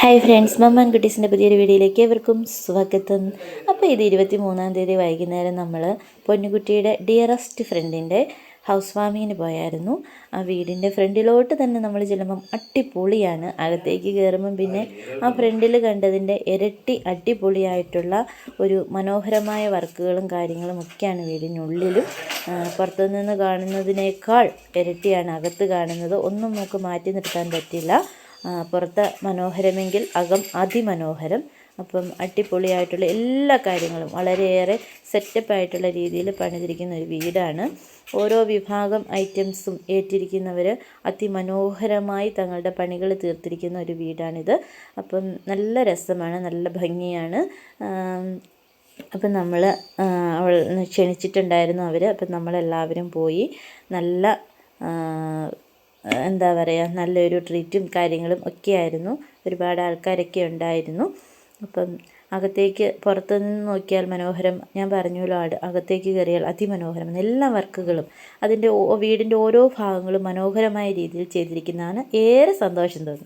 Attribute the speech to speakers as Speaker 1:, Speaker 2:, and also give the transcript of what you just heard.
Speaker 1: Hi friends മമ്മാൻ കുട്ടീസിന്റെ പുതിയൊരു വീഡിയോയിലേക്ക് ഏവർക്കും സ്വാഗതം. അപ്പോൾ ഇത് ഇരുപത്തി മൂന്നാം തീയതി വൈകുന്നേരം നമ്മൾ പൊന്നുകുട്ടിയുടെ ഡിയറസ്റ്റ് ഫ്രണ്ടിന്റെ ഹൗസ് വാമിങ്ങിന് പോയായിരുന്നു. ആ വീടിന്റെ ഫ്രണ്ടിലോട്ട് തന്നെ നമ്മൾ ചെല്ലുമ്പം അടിപൊളിയാണ്. അകത്തേക്ക് കയറുമ്പം പിന്നെ ആ ഫ്രണ്ടിൽ കണ്ടതിന്റെ ഇരട്ടി അടിപൊളിയായിട്ടുള്ള ഒരു മനോഹരമായ വർക്കുകളും കാര്യങ്ങളും ഒക്കെയാണ് വീടിനുള്ളിലും. പുറത്തുനിന്ന് കാണുന്നതിനേക്കാൾ ഇരട്ടിയാണ് അകത്ത് കാണുന്നത്. ഒന്നും നമുക്ക് മാറ്റി നിർത്താൻ പറ്റില്ല. പുറത്ത് മനോഹരമെങ്കിൽ അകം അതിമനോഹരം. അപ്പം അടിപൊളിയായിട്ടുള്ള എല്ലാ കാര്യങ്ങളും വളരെയേറെ സെറ്റപ്പ് ആയിട്ടുള്ള രീതിയിൽ പണിതിരിക്കുന്ന ഒരു വീടാണ്. ഓരോ വിഭാഗം ഐറ്റംസും ഏറ്റിരിക്കുന്നവർ അതിമനോഹരമായി തങ്ങളുടെ പണികൾ തീർത്തിരിക്കുന്ന ഒരു വീടാണിത്. അപ്പം നല്ല രസമാണ് നല്ല ഭംഗിയാണ്. അപ്പം നമ്മൾ അവൾ ക്ഷണിച്ചിട്ടുണ്ടായിരുന്നു അവർ അപ്പം നമ്മളെല്ലാവരും പോയി നല്ല എന്താ പറയുക നല്ലൊരു ട്രീറ്റും കാര്യങ്ങളും ഒക്കെയായിരുന്നു. ഒരുപാട് ആൾക്കാരൊക്കെ ഉണ്ടായിരുന്നു. അപ്പം അകത്തേക്ക് പുറത്തുനിന്ന് നോക്കിയാൽ മനോഹരം ഞാൻ പറഞ്ഞല്ലോ അകത്തേക്ക് കയറിയാൽ അതിമനോഹരം എല്ലാ വർക്കുകളും അതിന്റെ വീടിന്റെ ഓരോ ഭാഗങ്ങളും മനോഹരമായ രീതിയിൽ ചെയ്തിരിക്കുന്നതാണ്. ഏറെ സന്തോഷം തോന്നുന്നു.